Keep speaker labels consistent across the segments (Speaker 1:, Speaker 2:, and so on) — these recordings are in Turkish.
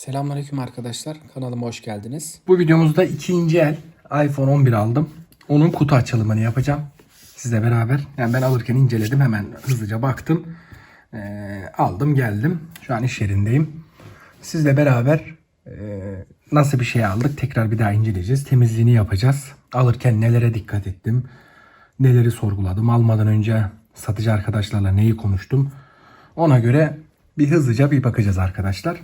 Speaker 1: Selamünaleyküm arkadaşlar. Kanalıma hoş geldiniz.
Speaker 2: Bu videomuzda ikinci el iPhone 11 aldım. Onun kutu açılımını yapacağım. Sizle beraber. Yani ben alırken inceledim. Hemen hızlıca baktım. Ee, aldım geldim. Şu an iş yerindeyim. Sizle beraber e, nasıl bir şey aldık tekrar bir daha inceleyeceğiz. Temizliğini yapacağız. Alırken nelere dikkat ettim. Neleri sorguladım. Almadan önce satıcı arkadaşlarla neyi konuştum. Ona göre bir hızlıca bir bakacağız arkadaşlar.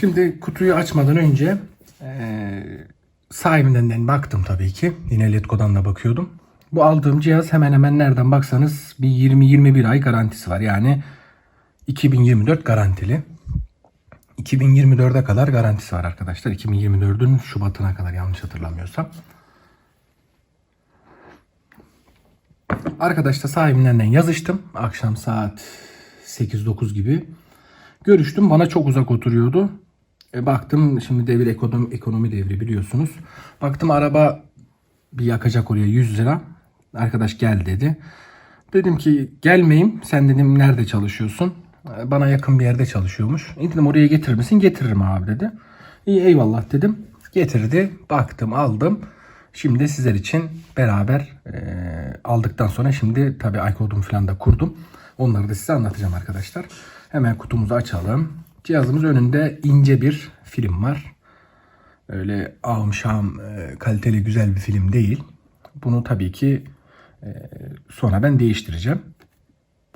Speaker 2: Şimdi kutuyu açmadan önce eee sahibinden baktım tabii ki. Yine Letgo'dan da bakıyordum. Bu aldığım cihaz hemen hemen nereden baksanız bir 20-21 ay garantisi var. Yani 2024 garantili. 2024'e kadar garantisi var arkadaşlar. 2024'ün Şubat'ına kadar yanlış hatırlamıyorsam. Arkadaşla sahibinden yazıştım. Akşam saat 8-9 gibi. Görüştüm. Bana çok uzak oturuyordu. E, baktım şimdi devir ekonomi, ekonomi devri biliyorsunuz. Baktım araba bir yakacak oraya 100 lira. Arkadaş gel dedi. Dedim ki gelmeyeyim. Sen dedim nerede çalışıyorsun? E, Bana yakın bir yerde çalışıyormuş. E, dedim oraya getirir misin? Getiririm abi dedi. İyi eyvallah dedim. Getirdi. Baktım aldım. Şimdi sizler için beraber e, aldıktan sonra şimdi tabii iCode'umu falan da kurdum. Onları da size anlatacağım arkadaşlar. Hemen kutumuzu açalım. Cihazımız önünde ince bir film var. Öyle şam e, kaliteli güzel bir film değil. Bunu tabii ki e, sonra ben değiştireceğim.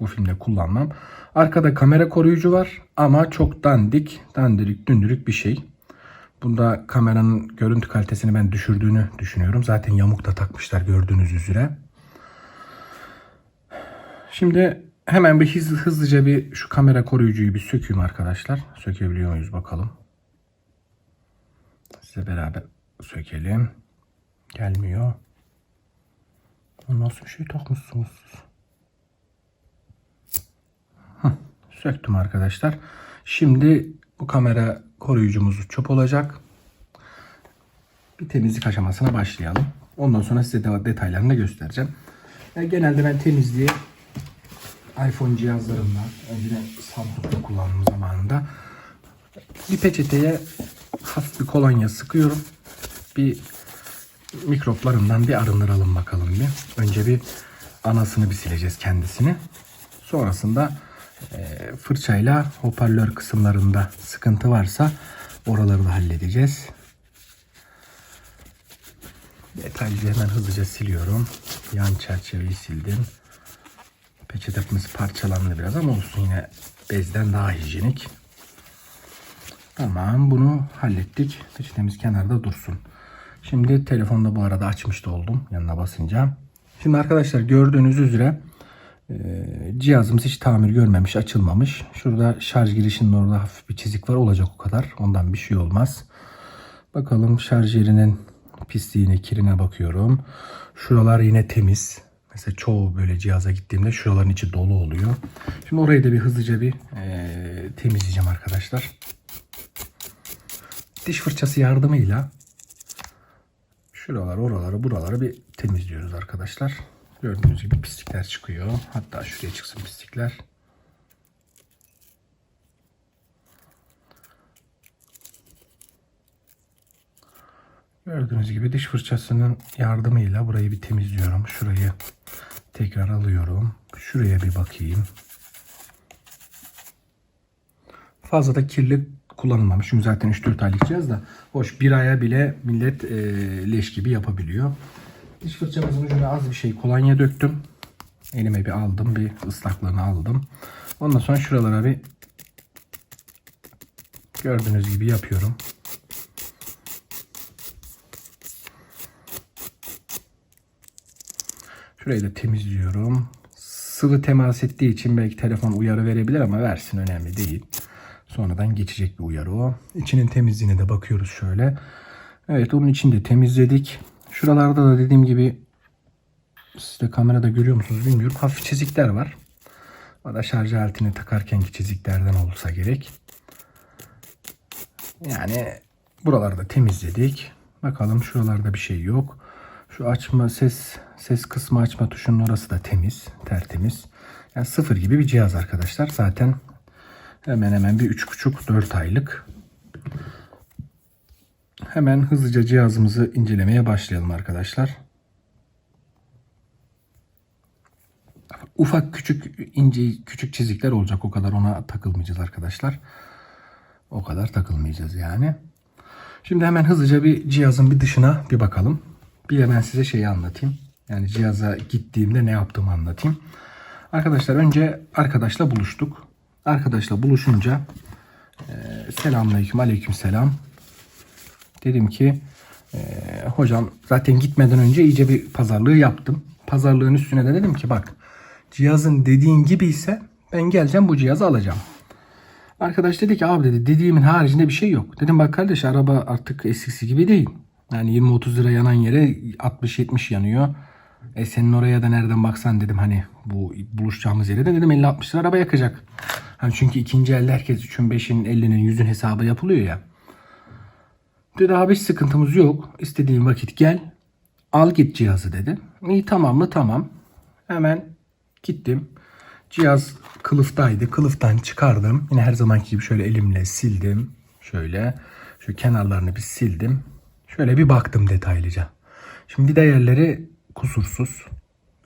Speaker 2: Bu filmde kullanmam. Arkada kamera koruyucu var ama çok dandik, dandirik, dündürük bir şey. Bunda kameranın görüntü kalitesini ben düşürdüğünü düşünüyorum. Zaten yamuk da takmışlar gördüğünüz üzere. Şimdi hemen bir hız, hızlıca bir şu kamera koruyucuyu bir sökeyim arkadaşlar. Sökebiliyor muyuz bakalım. Size beraber sökelim. Gelmiyor. Nasıl bir şey takmışsınız siz? Söktüm arkadaşlar. Şimdi bu kamera koruyucumuz çöp olacak. Bir temizlik aşamasına başlayalım. Ondan sonra size de detaylarını göstereceğim. Yani genelde ben temizliği iPhone cihazlarımda, önceden Samsung'da kullandığım zamanında bir peçeteye hafif bir kolonya sıkıyorum. Bir mikroplarından bir arındıralım bakalım bir. Önce bir anasını bir sileceğiz kendisini. Sonrasında e, fırçayla hoparlör kısımlarında sıkıntı varsa oraları da halledeceğiz. Detaylıca hemen hızlıca siliyorum. Yan çerçeveyi sildim. Peçetemiz parçalandı biraz ama olsun yine bezden daha hijyenik. Tamam bunu hallettik. Peçetemiz kenarda dursun. Şimdi telefonda bu arada açmış da oldum yanına basınca. Şimdi arkadaşlar gördüğünüz üzere e, cihazımız hiç tamir görmemiş, açılmamış. Şurada şarj girişinin orada hafif bir çizik var. Olacak o kadar. Ondan bir şey olmaz. Bakalım şarj yerinin pisliğine, kirine bakıyorum. Şuralar yine temiz. Mesela çoğu böyle cihaza gittiğimde şuraların içi dolu oluyor. Şimdi orayı da bir hızlıca bir e, temizleyeceğim arkadaşlar. Diş fırçası yardımıyla şuralar, oraları, buraları bir temizliyoruz arkadaşlar. Gördüğünüz gibi pislikler çıkıyor. Hatta şuraya çıksın pislikler. Gördüğünüz gibi diş fırçasının yardımıyla burayı bir temizliyorum. Şurayı tekrar alıyorum. Şuraya bir bakayım. Fazla da kirli kullanılmamış. Çünkü zaten 3-4 aylık cihaz da hoş bir aya bile millet e, leş gibi yapabiliyor. Diş fırçamızın ucuna az bir şey kolonya döktüm. Elime bir aldım. Bir ıslaklığını aldım. Ondan sonra şuralara bir gördüğünüz gibi yapıyorum. Şurayı da temizliyorum. Sıvı temas ettiği için belki telefon uyarı verebilir ama versin önemli değil. Sonradan geçecek bir uyarı o. İçinin temizliğine de bakıyoruz şöyle. Evet onun için de temizledik. Şuralarda da dediğim gibi siz de kamerada görüyor musunuz bilmiyorum. Hafif çizikler var. O da şarj aletini takarkenki çiziklerden olsa gerek. Yani buraları da temizledik. Bakalım şuralarda bir şey yok. Şu açma ses ses kısmı açma tuşunun orası da temiz, tertemiz. Yani sıfır gibi bir cihaz arkadaşlar. Zaten hemen hemen bir 3,5-4 aylık. Hemen hızlıca cihazımızı incelemeye başlayalım arkadaşlar. Ufak küçük ince küçük çizikler olacak o kadar ona takılmayacağız arkadaşlar. O kadar takılmayacağız yani. Şimdi hemen hızlıca bir cihazın bir dışına bir bakalım. Bir de ben size şeyi anlatayım. Yani cihaza gittiğimde ne yaptığımı anlatayım. Arkadaşlar önce arkadaşla buluştuk. Arkadaşla buluşunca e, selamünaleyküm aleyküm selam. Dedim ki e, hocam zaten gitmeden önce iyice bir pazarlığı yaptım. Pazarlığın üstüne de dedim ki bak cihazın dediğin gibi ise ben geleceğim bu cihazı alacağım. Arkadaş dedi ki abi dedi dediğimin haricinde bir şey yok. Dedim bak kardeş araba artık eskisi gibi değil. Yani 20-30 lira yanan yere 60-70 yanıyor. E senin oraya da nereden baksan dedim hani bu buluşacağımız yere de dedim 50-60 lira araba yakacak. Hani çünkü ikinci elde herkes 3'ün 5'in 50'nin 100'ün hesabı yapılıyor ya. Dedi abi hiç sıkıntımız yok. İstediğin vakit gel. Al git cihazı dedi. İyi tamam mı? Tamam. Hemen gittim. Cihaz kılıftaydı. Kılıftan çıkardım. Yine her zamanki gibi şöyle elimle sildim. Şöyle. Şu kenarlarını bir sildim. Şöyle bir baktım detaylıca. Şimdi vida yerleri kusursuz.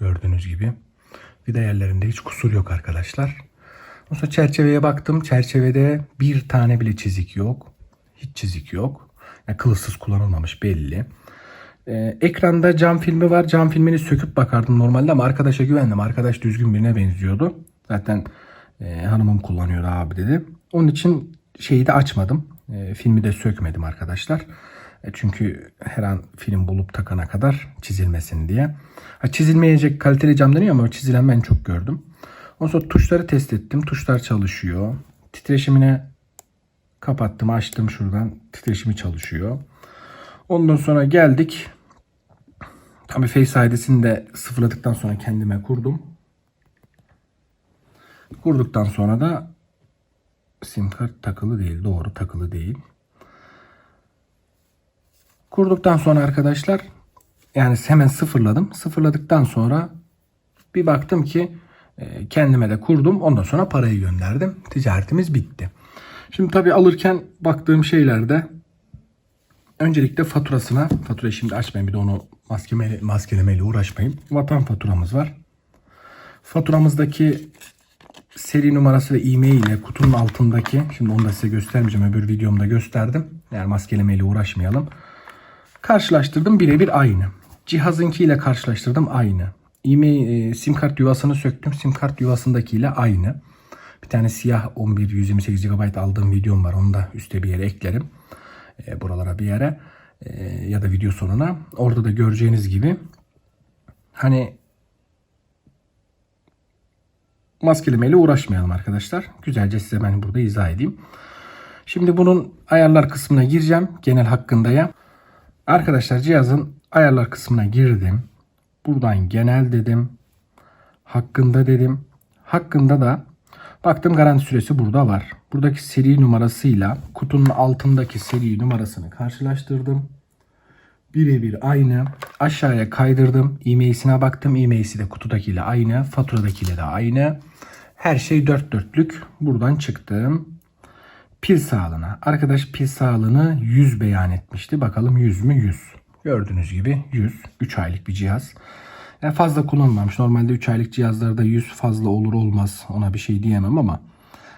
Speaker 2: Gördüğünüz gibi. Vida yerlerinde hiç kusur yok arkadaşlar. Sonra çerçeveye baktım. Çerçevede bir tane bile çizik yok. Hiç çizik yok. Yani kılıfsız kullanılmamış belli. Ee, ekranda cam filmi var. Cam filmini söküp bakardım normalde ama arkadaşa güvendim. Arkadaş düzgün birine benziyordu. Zaten e, hanımım kullanıyordu abi dedi. Onun için şeyi de açmadım. E, filmi de sökmedim arkadaşlar. E, çünkü her an film bulup takana kadar çizilmesin diye. Ha, çizilmeyecek kaliteli cam deniyor ama çizilen ben çok gördüm. Ondan sonra tuşları test ettim. Tuşlar çalışıyor. Titreşimine kapattım açtım şuradan. Titreşimi çalışıyor. Ondan sonra geldik. Tabii Face ID'sini de sıfırladıktan sonra kendime kurdum. Kurduktan sonra da sim kart takılı değil. Doğru takılı değil. Kurduktan sonra arkadaşlar yani hemen sıfırladım. Sıfırladıktan sonra bir baktım ki e, kendime de kurdum. Ondan sonra parayı gönderdim. Ticaretimiz bitti. Şimdi tabii alırken baktığım şeylerde öncelikle faturasına, faturayı şimdi açmayayım bir de onu maskeme, maskelemeyle uğraşmayayım. Vatan faturamız var. Faturamızdaki seri numarası ve e-mail ile kutunun altındaki, şimdi onu da size göstermeyeceğim öbür videomda gösterdim. Yani maskelemeyle uğraşmayalım. Karşılaştırdım birebir aynı. Cihazınki ile karşılaştırdım aynı. E-mail, e, sim kart yuvasını söktüm. Sim kart yuvasındakiyle aynı. Bir tane siyah 11 128 GB aldığım videom var. Onu da üste bir yere eklerim. E, buralara bir yere. E, ya da video sonuna. Orada da göreceğiniz gibi hani maskelemeyle uğraşmayalım arkadaşlar. Güzelce size ben burada izah edeyim. Şimdi bunun ayarlar kısmına gireceğim. Genel hakkındaya. Arkadaşlar cihazın ayarlar kısmına girdim. Buradan genel dedim. Hakkında dedim. Hakkında da baktım garanti süresi burada var. Buradaki seri numarasıyla kutunun altındaki seri numarasını karşılaştırdım. Birebir aynı. Aşağıya kaydırdım. E-mail'sine baktım. E-mail'si de kutudakiyle aynı. Faturadakiyle de aynı. Her şey dört dörtlük. Buradan çıktım. Pil sağlığına. Arkadaş pil sağlığını 100 beyan etmişti. Bakalım 100 mü 100. Gördüğünüz gibi 100. 3 aylık bir cihaz. Yani fazla kullanılmamış. Normalde 3 aylık cihazlarda 100 fazla olur olmaz. Ona bir şey diyemem ama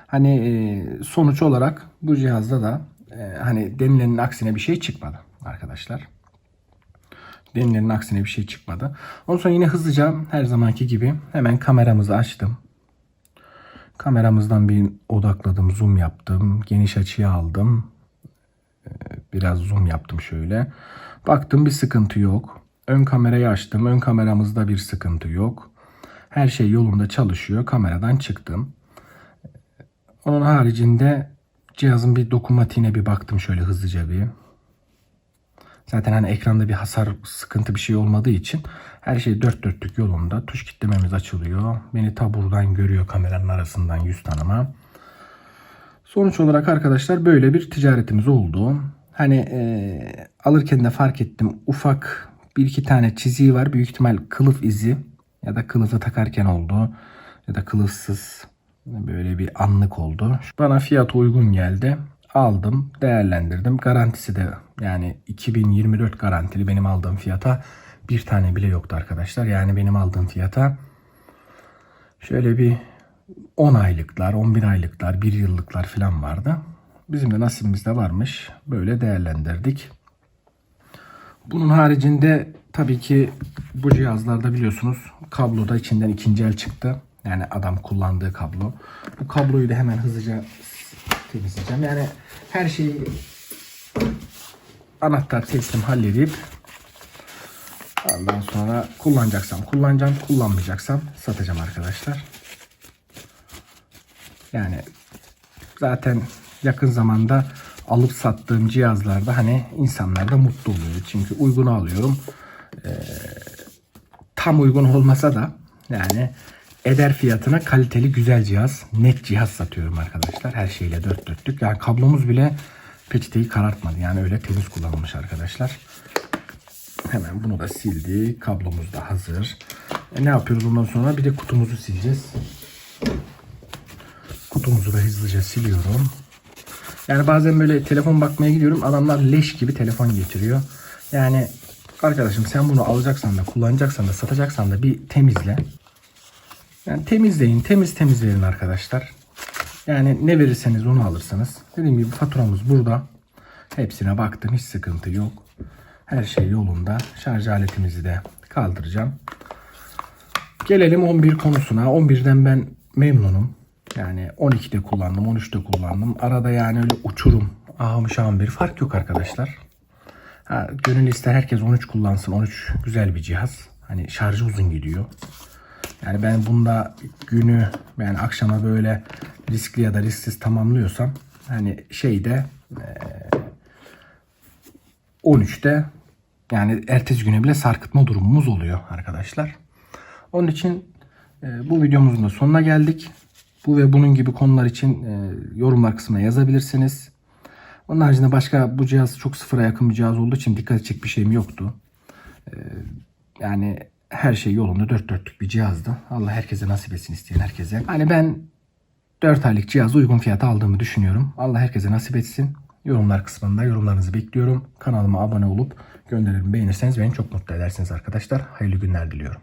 Speaker 2: hani e, sonuç olarak bu cihazda da e, hani denilenin aksine bir şey çıkmadı arkadaşlar. Denilenin aksine bir şey çıkmadı. Ondan sonra yine hızlıca her zamanki gibi hemen kameramızı açtım. Kameramızdan bir odakladım, zoom yaptım, geniş açıya aldım. Ee, Biraz zoom yaptım şöyle. Baktım bir sıkıntı yok. Ön kamerayı açtım. Ön kameramızda bir sıkıntı yok. Her şey yolunda çalışıyor. Kameradan çıktım. Onun haricinde cihazın bir dokunmatiğine bir baktım şöyle hızlıca bir. Zaten hani ekranda bir hasar, sıkıntı bir şey olmadığı için her şey dört dörtlük yolunda. Tuş kitlememiz açılıyor. Beni ta buradan görüyor kameranın arasından yüz tanıma. Sonuç olarak arkadaşlar böyle bir ticaretimiz oldu. Hani e, alırken de fark ettim ufak bir iki tane çiziği var. Büyük ihtimal kılıf izi ya da kılıfı takarken oldu ya da kılıfsız böyle bir anlık oldu. Bana fiyat uygun geldi. Aldım, değerlendirdim. Garantisi de yani 2024 garantili benim aldığım fiyata bir tane bile yoktu arkadaşlar. Yani benim aldığım fiyata şöyle bir 10 aylıklar, 11 aylıklar, 1 yıllıklar falan vardı. Bizim de nasibimizde varmış. Böyle değerlendirdik. Bunun haricinde tabii ki bu cihazlarda biliyorsunuz kablo da içinden ikinci el çıktı. Yani adam kullandığı kablo. Bu kabloyu da hemen hızlıca temizleyeceğim. Yani her şeyi anahtar teslim halledip ondan sonra kullanacaksam kullanacağım, kullanmayacaksam satacağım arkadaşlar. Yani zaten yakın zamanda alıp sattığım cihazlarda hani insanlar da mutlu oluyor. Çünkü uygunu alıyorum. Ee, tam uygun olmasa da yani eder fiyatına kaliteli güzel cihaz, net cihaz satıyorum arkadaşlar. Her şeyle dört dörtlük. Yani kablomuz bile peçeteyi karartmadı. Yani öyle temiz kullanılmış arkadaşlar. Hemen bunu da sildik. Kablomuz da hazır. E ne yapıyoruz ondan sonra? Bir de kutumuzu sileceğiz. Kutumuzu da hızlıca siliyorum. Yani bazen böyle telefon bakmaya gidiyorum. Adamlar leş gibi telefon getiriyor. Yani arkadaşım sen bunu alacaksan da kullanacaksan da satacaksan da bir temizle. Yani temizleyin. Temiz temiz verin arkadaşlar. Yani ne verirseniz onu alırsınız. Dediğim gibi faturamız burada. Hepsine baktım. Hiç sıkıntı yok. Her şey yolunda. Şarj aletimizi de kaldıracağım. Gelelim 11 konusuna. 11'den ben memnunum. Yani 12'de kullandım, 13'te kullandım. Arada yani öyle uçurum, ahım şahım bir fark yok arkadaşlar. Ha, gönül ister herkes 13 kullansın. 13 güzel bir cihaz. Hani şarjı uzun gidiyor. Yani ben bunda günü yani akşama böyle riskli ya da risksiz tamamlıyorsam hani şeyde eee, 13'te yani ertesi güne bile sarkıtma durumumuz oluyor arkadaşlar. Onun için e, bu videomuzun da sonuna geldik. Bu ve bunun gibi konular için e, yorumlar kısmına yazabilirsiniz. Onun haricinde başka bu cihaz çok sıfıra yakın bir cihaz olduğu için dikkat edecek bir şeyim yoktu. E, yani her şey yolunda dört dörtlük bir cihazdı. Allah herkese nasip etsin isteyen herkese. Hani ben 4 aylık cihazı uygun fiyata aldığımı düşünüyorum. Allah herkese nasip etsin. Yorumlar kısmında yorumlarınızı bekliyorum. Kanalıma abone olup gönderimi beğenirseniz beni çok mutlu edersiniz arkadaşlar. Hayırlı günler diliyorum.